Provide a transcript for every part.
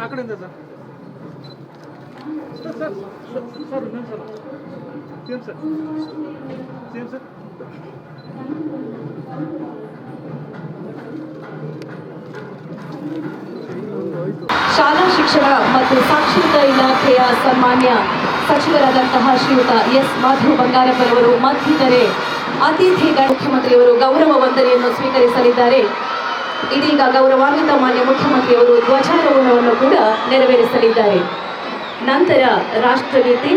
Sir sir ಆ ಕಡೆಯಿಂದ sir. Sir sir sir sir, ಇನ್ನೊಂದು ಸಲ. Same sir. ಸೇಮ್ ಸರ್ ಶಾಲಾ ಶಿಕ್ಷಣ ಮತ್ತು ಸಾಕ್ಷರತಾ ಇಲಾಖೆಯ ಸನ್ಮಾನ್ಯ ಸಚಿವರಾದಂತಹ ಶ್ರೀಯುತ ಎಸ್ ಮಾಧವ್ ಬಂಗಾರಪ್ಪರವರು ಮತ್ತಿತರೆ ಅತಿಥಿಗಳ ಮುಖ್ಯಮಂತ್ರಿಯವರು ಗೌರವ ವಂದನೆಯನ್ನು ಸ್ವೀಕರಿಸಲಿದ್ದಾರೆ. ಇದೀಗ ಗೌರವಾನ್ವಿತ ಮಾನ್ಯ ಮುಖ್ಯಮಂತ್ರಿಯವರು ಧ್ವಜಾರೋಹಣವನ್ನು ಕೂಡ ನೆರವೇರಿಸಲಿದ್ದಾರೆ. ನಂತರ ರಾಷ್ಟ್ರಗೀತೆ,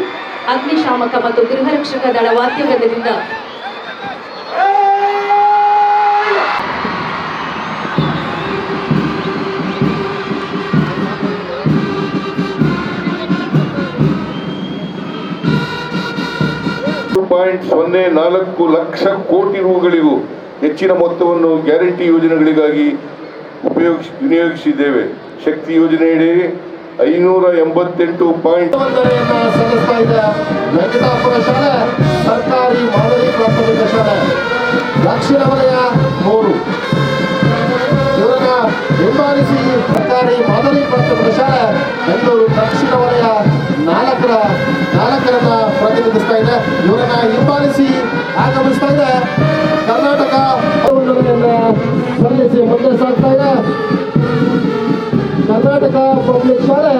ಅಗ್ನಿಶಾಮಕ ಮತ್ತು ಗೃಹರಕ್ಷಕ ದಳ ವಾದ್ಯವೃಂದದಿಂದ ಪಾಯಿಂಟ್ ಸೊನ್ನೆ ನಾಲ್ಕು ಲಕ್ಷ ಕೋಟಿ ರೂಗಳಿಗೂ ಹೆಚ್ಚಿನ ಮೊತ್ತವನ್ನು ಗ್ಯಾರಂಟಿ ಯೋಜನೆಗಳಿಗಾಗಿ ಉಪಯೋಗಿಸಿ, ವಿನಿಯೋಗಿಸಿದ್ದೇವೆ. ಶಕ್ತಿ ಯೋಜನೆಯಡಿ ಐನೂರ ಎಂಬತ್ತೆಂಟು ಪಾಯಿಂಟ್ ಸಲ್ಲಿಸ್ತಾ ಇದೆ. ವೆಂಕಟಾಪುರ ಶಾಲೆ, ಸರ್ಕಾರಿ ಮಾದರಿ ಪ್ರಾಥಮಿಕ ಶಾಲೆ. ದಕ್ಷಿಣ ವಲಯ ಮೂರು. ಇವರನ್ನ ಹಿಂಬಾಲಿಸಿ ಸರ್ಕಾರಿ ಮಾದರಿ ಪ್ರಾಥಮಿಕ ಶಾಲೆ, ಬೆಂಗಳೂರು ದಕ್ಷಿಣ ವಲಯ ನಾಲ್ಕರ, ನಾಲ್ಕರನ್ನ ಪ್ರತಿನಿಧಿಸ್ತಾ ಇದೆ. ಇವರನ್ನ ಹಿಂಬಾಲಿಸಿ ಆಗಮಿಸ್ತಾ ಸಲ್ಲಿಸಿ ಮುಂದೆ ಸಾಗ್ತಾ ಇದೆ. ಕರ್ನಾಟಕ ಪಬ್ಲಿಕ್ ಶಾಲೆ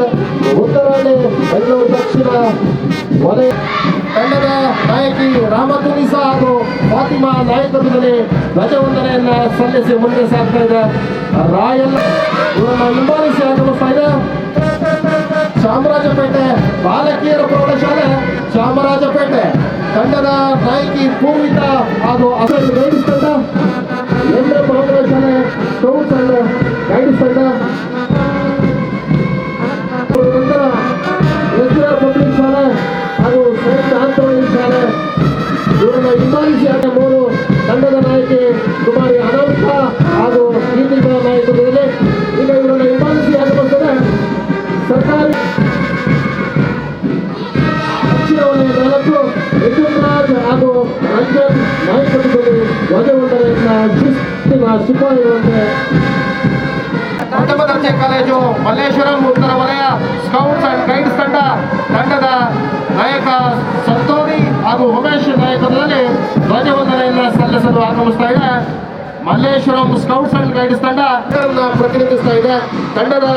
ಉತ್ತರಾಣಿ ಬೆಂಗಳೂರು ದಕ್ಷಿಣ ವಲಯ ತಂಡದ ನಾಯಕಿ ರಾಮತುನಿಸಾ ಹಾಗೂ ಫಾತಿಮಾ ನಾಯಕತ್ವದಲ್ಲಿ ಧ್ವಜವಂದನೆಯನ್ನ ಸಲ್ಲಿಸಿ ಮುಂದೆ ಸಾಗ್ತಾ ಇದೆ. ರಾಯಲ್ ಇವರನ್ನ ಹಿಂಬಾಲಿಸಿ ಆಗಮಿಸ್ತಾ ಇದೆ. ಚಾಮರಾಜಪೇಟೆ ಬಾಲಕಿಯರ ಪ್ರೌಢಶಾಲೆ, ಚಾಮರಾಜಪೇಟೆ ತಂಡದ ನಾಯಕಿ ಪೂರ್ವಿತಾ ಹಾಗೂ ಅಸಲು ಎಂದ್ರ ಪ್ರೌಢಶಾಲೆ ಅನ್ನು ಅಂಡ್ ಗೈಡ್ಸ್ ತಂಡ ನಂತರ ಎಸ್ಆರ್ ಪಬ್ಲಿಕ್ ಶಾಲೆ ಹಾಗೂ ಸೈಂಟ್ ಆಂಥೋನಿ ಶಾಲೆ. ಹಿಂಬಾಲಿಸಿ ಮೂರು. ಶಿಸ್ತಿನ ಸಿಪಾಯಿಗಳಂತೆ ಪ್ರಥಮ ಕಾಲೇಜು ಮಲ್ಲೇಶ್ವರಂ ಉತ್ತರ ವಲಯ ಸ್ಕೌಟ್ಸ್ ಅಂಡ್ ಗೈಡ್ಸ್ ತಂಡ, ತಂಡದ ನಾಯಕ ಸಂತೋಣಿ ಹಾಗೂ ಉಮೇಶ್ ನಾಯಕತ್ವದಲ್ಲಿ ಧ್ವಜವಂದನೆಯನ್ನ ಸಲ್ಲಿಸಲು ಆಗಮಿಸ್ತಾ ಇದೆ. ಮಲ್ಲೇಶ್ವರಂ ಸ್ಕೌಟ್ಸ್ ಅಂಡ್ ಗೈಡ್ಸ್ ತಂಡ ಪ್ರತಿನಿಧಿಸ್ತಾ ಇದೆ. ತಂಡದ